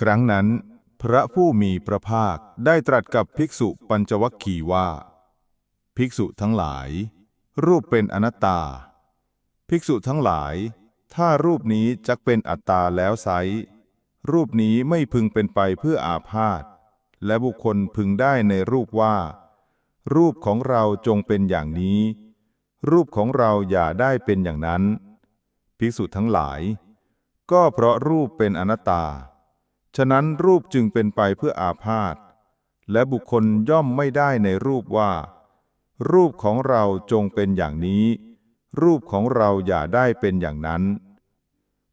ครั้งนั้น พระผู้มีพระภาคได้ตรัสกับภิกษุปัญจวัคคีย์ว่า ภิกษุทั้งหลาย รูปเป็นอนัตตา ภิกษุทั้งหลาย ถ้ารูปนี้จักเป็นอัตตาแล้วไซร้รูปนี้ไม่พึงเป็นไปเพื่ออาพาธและบุคคลพึงได้ในรูปว่า รูปของเราจงเป็นอย่างนี้ รูปของเราอย่าได้เป็นอย่างนั้น ภิกษุทั้งหลาย ก็เพราะรูปเป็นอนัตตา ฉะนั้นรูปจึงเป็นไปเพื่ออาพาธและบุคคลย่อมไม่ได้ในรูปว่า รูปของเราจงเป็นอย่างนี้ รูปของเราอย่าได้เป็นอย่างนั้น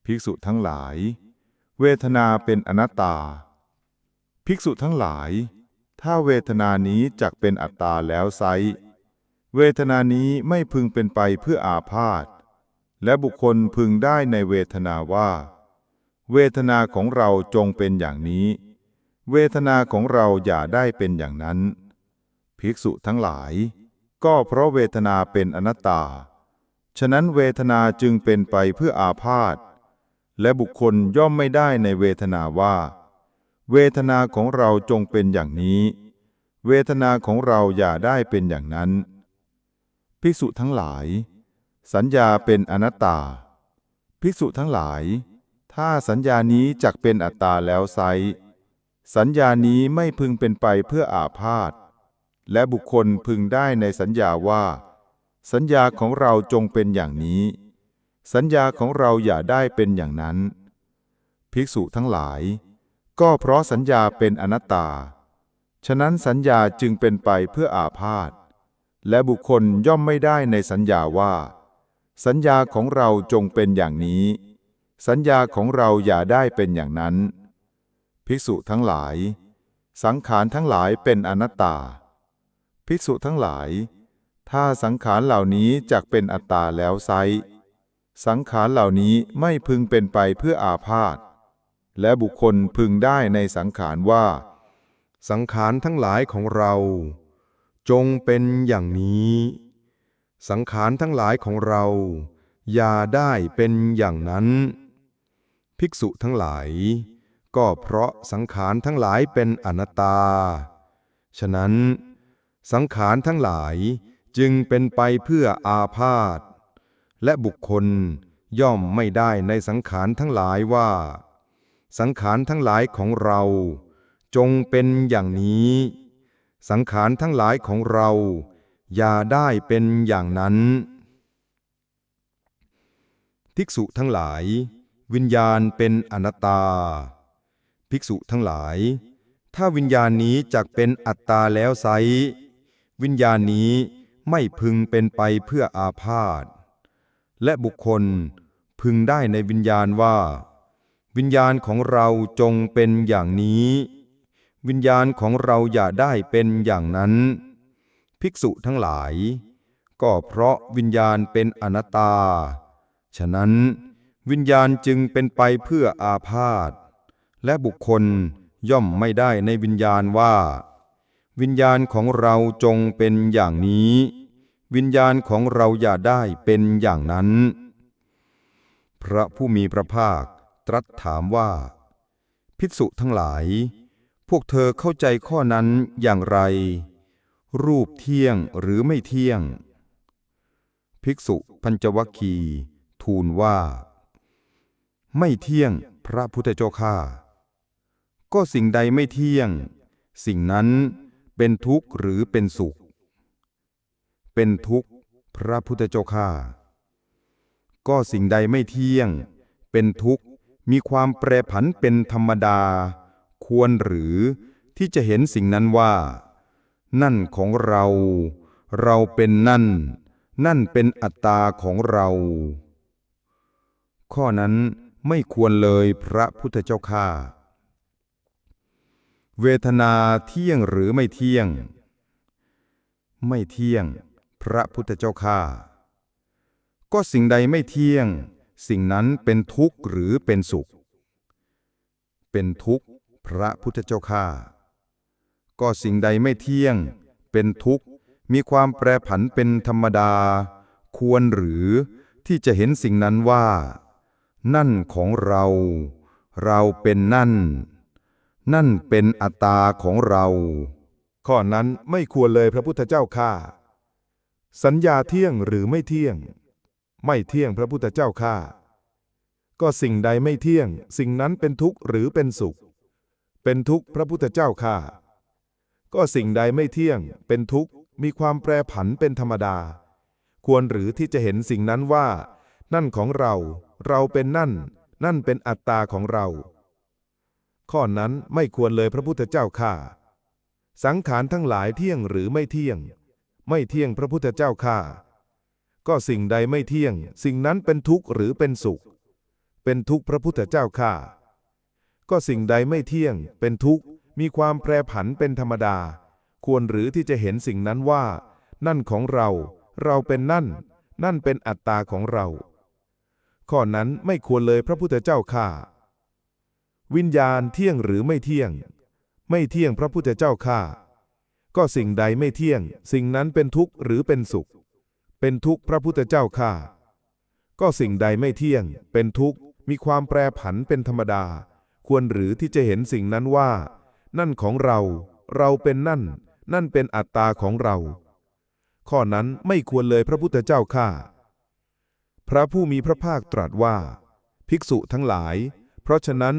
ภิกษุทั้งหลาย เวทนาเป็นอนัตตา ภิกษุทั้งหลาย ถ้าเวทนานี้จักเป็นอัตตาแล้วไซเวทนานี้ไม่พึงเป็นไปเพื่ออาพาธและบุคคลพึงได้ในเวทนาว่า เวทนาของเราจงเป็นอย่างนี้ เวทนาของเราอย่าได้เป็นอย่างนั้น ภิกษุทั้งหลาย ก็เพราะเวทนาเป็นอนัตตา ฉะนั้นเวทนาจึงเป็นไปเพื่ออาพาธและบุคคลย่อมไม่ได้ในเวทนาว่า เวทนาของเราจงเป็นอย่างนี้ เวทนาของเราอย่าได้เป็นอย่างนั้น ภิกษุทั้งหลาย สัญญาเป็นอนัตตา ภิกษุทั้งหลาย ถ้าสัญญานี้จักเป็นอัตตาแล้วไซสัญญานี้ไม่พึงเป็นไปเพื่ออาพาธและบุคคลพึงได้ในสัญญาว่า สัญญาของเราจงเป็นอย่างนี้ สัญญาของเราอย่าได้เป็นอย่างนั้น ภิกษุทั้งหลาย ก็เพราะสัญญาเป็นอนัตตา ฉะนั้นสัญญาจึงเป็นไปเพื่ออาพาธและบุคคลย่อมไม่ได้ในสัญญาว่า สัญญาของเราจงเป็นอย่างนี้ สัญญาของเราอย่าได้เป็นอย่างนั้น ภิกษุทั้งหลาย สังขารทั้งหลายเป็นอนัตตา ภิกษุทั้งหลาย ถ้าสังขารเหล่านี้จักเป็นอัตตาแล้วไซสังขารเหล่านี้ไม่พึงเป็นไปเพื่ออาพาธและบุคคลพึงได้ในสังขารว่า สังขารทั้งหลายของเรา จงเป็นอย่างนี้ สังขารทั้งหลายของเรา อย่าได้เป็นอย่างนั้น ภิกษุทั้งหลาย ก็เพราะสังขารทั้งหลายเป็นอนัตตา ฉะนั้น สังขารทั้งหลายจึงเป็นไปเพื่ออาพาธและบุคคลย่อมไม่ได้ในสังขารทั้งหลายว่า สังขารทั้งหลายของเรา จงเป็นอย่างนี้ สังขารทั้งหลายของเรา อย่าได้เป็นอย่างนั้น ภิกษุทั้งหลาย วิญญาณเป็นอนัตตา ภิกษุทั้งหลาย ถ้าวิญญาณนี้จักเป็นอัตตาแล้วไซวิญญาณนี้ไม่พึงเป็นไปเพื่ออาพาธและบุคคลพึงได้ในวิญญาณว่า วิญญาณของเราจงเป็นอย่างนี้ วิญญาณของเราอย่าได้เป็นอย่างนั้น ภิกษุทั้งหลาย ก็เพราะวิญญาณเป็นอนัตตา ฉะนั้น วิญญาณจึงเป็นไปเพื่ออาพาธและบุคคลย่อมไม่ได้ในวิญญาณว่า วิญญาณของเราจงเป็นอย่างนี้ วิญญาณของเราอย่าได้เป็นอย่างนั้น พระผู้มีพระภาคตรัสถามว่า ภิกษุทั้งหลาย พวกเธอเข้าใจข้อนั้นอย่างไร รูปเที่ยงหรือไม่เที่ยง ภิกษุปัญจวัคคี ทูลว่า ไม่เที่ยงพระพุทธเจ้าข้าก็สิ่งใดไม่เที่ยง สิ่งนั้นเป็นทุกข์หรือเป็นสุข เป็นทุกข์พระพุทธเจ้าข้าก็สิ่งใดไม่เที่ยง เป็นทุกข์มีความแปรผันเป็นธรรมดา ควรหรือที่จะเห็นสิ่งนั้นว่า นั่นของเรา เราเป็นนั่น นั่นเป็นอัตตาของเรา ข้อนั้น ไม่ควรเลยพระพุทธเจ้าข้าเวทนาเที่ยงหรือไม่เที่ยง ไม่เที่ยง พระพุทธเจ้าข้าก็สิ่งใดไม่เที่ยง สิ่งนั้นเป็นทุกข์หรือเป็นสุข เป็นทุกข์ พระพุทธเจ้าข้าก็สิ่งใดไม่เที่ยง เป็นทุกข์ มีความแปรผันเป็นธรรมดา ควรหรือที่จะเห็นสิ่งนั้นว่า นั่นของเรา เราเป็นนั่น นั่นเป็นอัตตาของเรา ข้อนั้นไม่ควรเลยพระพุทธเจ้าข้าสัญญาเที่ยงหรือไม่เที่ยง ไม่เที่ยงพระพุทธเจ้าข้าก็สิ่งใดไม่เที่ยง สิ่งนั้นเป็นทุกข์หรือเป็นสุข เป็นทุกข์พระพุทธเจ้าข้าก็สิ่งใดไม่เที่ยง เป็นทุกข์มีความแปรผันเป็นธรรมดา ควรหรือที่จะเห็นสิ่งนั้นว่า นั่นของเรา เราเป็นนั่น นั่นเป็นอัตตาของเรา ข้อนั้นไม่ควรเลยพระพุทธเจ้าข้าสังขารทั้งหลายเที่ยงหรือไม่เที่ยง ไม่เที่ยงพระพุทธเจ้าข้าก็สิ่งใดไม่เที่ยง สิ่งนั้นเป็นทุกข์หรือเป็นสุข เป็นทุกข์พระพุทธเจ้าข้าก็สิ่งใดไม่เที่ยง เป็นทุกข์มีความแปรผันเป็นธรรมดา ควรหรือที่จะเห็นสิ่งนั้นว่า นั่นของเรา เราเป็นนั่น นั่นเป็นอัตตาของเรา ข้อนั้นไม่ควรเลยพระพุทธเจ้าข้าวิญญาณเที่ยงหรือไม่เที่ยง ไม่เที่ยงพระพุทธเจ้าข้าก็สิ่งใดไม่เที่ยง สิ่งนั้นเป็นทุกข์หรือเป็นสุข เป็นทุกข์พระพุทธเจ้าข้าก็สิ่งใดไม่เที่ยง เป็นทุกข์มีความแปรผันเป็นธรรมดา ควรหรือที่จะเห็นสิ่งนั้นว่า นั่นของเรา เราเป็นนั่น นั่นเป็นอัตตาของเรา ข้อนั้นไม่ควรเลยพระพุทธเจ้าข้า ระผู้มีพระภาคตรัสว่า ภิกษุทั้งหลาย เพราะฉะนั้น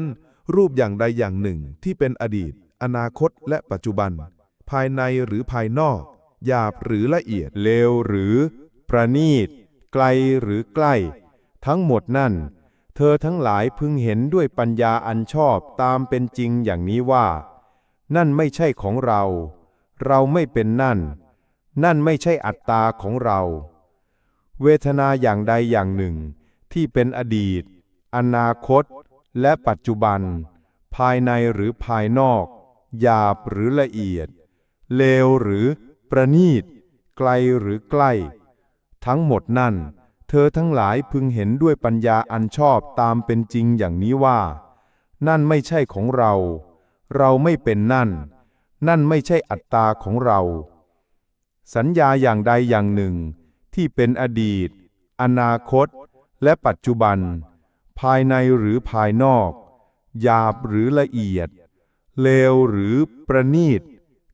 รูปอย่างใดอย่างหนึ่งที่เป็นอดีต อนาคตและปัจจุบัน ภายในหรือภายนอกหยาบหรือละเอียดเลวหรือ ประณีต ไกลหรือใกล้ ทั้งหมดนั่น เธอทั้งหลายพึงเห็นด้วยปัญญาอันชอบตามเป็นจริงอย่างนี้ว่า นั่นไม่ใช่ของเรา เราไม่เป็นนั่น นั่นไม่ใช่อัตตาของเรา เวทนาอย่างใดอย่างหนึ่ง ที่เป็นอดีต อนาคต และปัจจุบัน ภายในหรือภายนอก หยาบหรือละเอียด เลวหรือประณีต ไกลหรือใกล้ ทั้งหมดนั่น เธอทั้งหลายพึงเห็นด้วยปัญญาอันชอบตามเป็นจริงอย่างนี้ว่า นั่นไม่ใช่ของเรา เราไม่เป็นนั่น นั่นไม่ใช่อัตตาของเรา สัญญาอย่างใดอย่างหนึ่ง ที่เป็นอดีต อนาคต และปัจจุบัน ภายในหรือภายนอก หยาบหรือละเอียด เลวหรือประณีต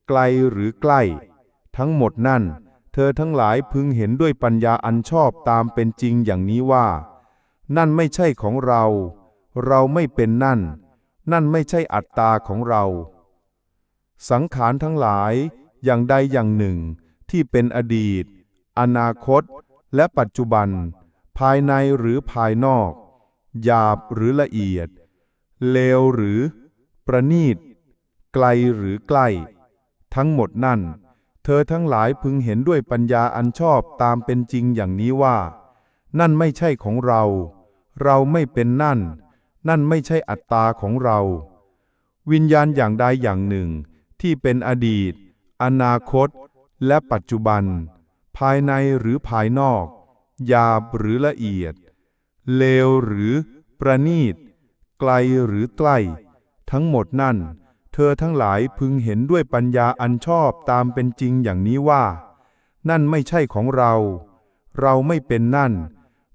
ไกลหรือใกล้ ทั้งหมดนั่น เธอทั้งหลายพึงเห็นด้วยปัญญาอันชอบตามเป็นจริงอย่างนี้ว่า นั่นไม่ใช่ของเรา เราไม่เป็นนั่น นั่นไม่ใช่อัตตาของเรา สังขารทั้งหลายอย่างใดอย่างหนึ่งที่เป็นอดีต อนาคต และปัจจุบัน ภายในหรือภายนอก หยาบหรือละเอียด เลวหรือ ประณีต ไกลหรือใกล้ ทั้งหมดนั่น เธอทั้งหลายพึงเห็นด้วยปัญญาอันชอบตามเป็นจริงอย่างนี้ว่า นั่นไม่ใช่ของเรา เราไม่เป็นนั่น นั่นไม่ใช่อัตตาของเรา วิญญาณอย่างใดอย่างหนึ่ง ที่เป็นอดีต อนาคต และปัจจุบัน ภายในหรือภายนอก หยาบหรือละเอียด เลวหรือประณีต ไกลหรือใกล้ ทั้งหมดนั่น เธอทั้งหลายพึงเห็นด้วยปัญญาอันชอบตามเป็นจริงอย่างนี้ว่า นั่นไม่ใช่ของเรา เราไม่เป็นนั่น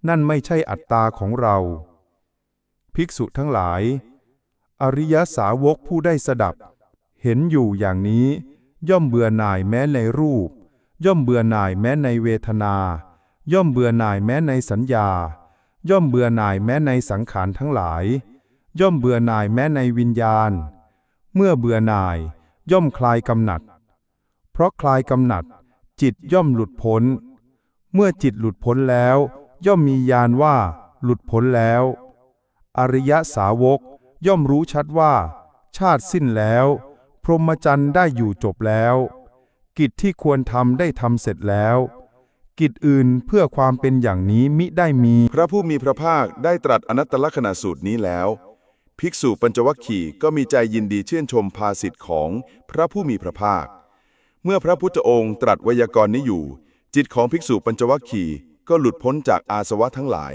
นั่นไม่ใช่อัตตาของเรา ภิกษุทั้งหลาย อริยสาวกผู้ได้สดับ เห็นอยู่อย่างนี้ ย่อมเบื่อหน่ายแม้ในรูป ย่อมเบื่อหน่ายแม้ในเวทนา ย่อมเบื่อหน่ายแม้ในสัญญา ย่อมเบื่อหน่ายแม้ในสังขารทั้งหลาย ย่อมเบื่อหน่ายแม้ในวิญญาณ เมื่อเบื่อหน่าย ย่อมคลายกำหนัด เพราะคลายกำหนัด จิตย่อมหลุดพ้น เมื่อจิตหลุดพ้นแล้ว ย่อมมีญาณว่า หลุดพ้นแล้ว อริยสาวกย่อมรู้ชัดว่า ชาติสิ้นแล้ว พรหมจรรย์ได้อยู่จบแล้ว กิจที่ควรทำได้ทำเสร็จแล้ว กิจอื่นเพื่อความเป็นอย่างนี้มิได้มี พระผู้มีพระภาคได้ตรัสอนัตตลกนสูตรนี้แล้ว ภิกษุปัญจวัคคีย์ก็มีใจยินดีเชื่นชมภาสิทธิ์ของพระผู้มีพระภาค เมื่อพระพุทธองค์ตรัสไวยากรณ์นี้อยู่ จิตของภิกษุปัญจวัคคีย์ก็หลุดพ้นจากอาสวะทั้งหลาย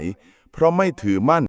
เพราะไม่ถือมั่น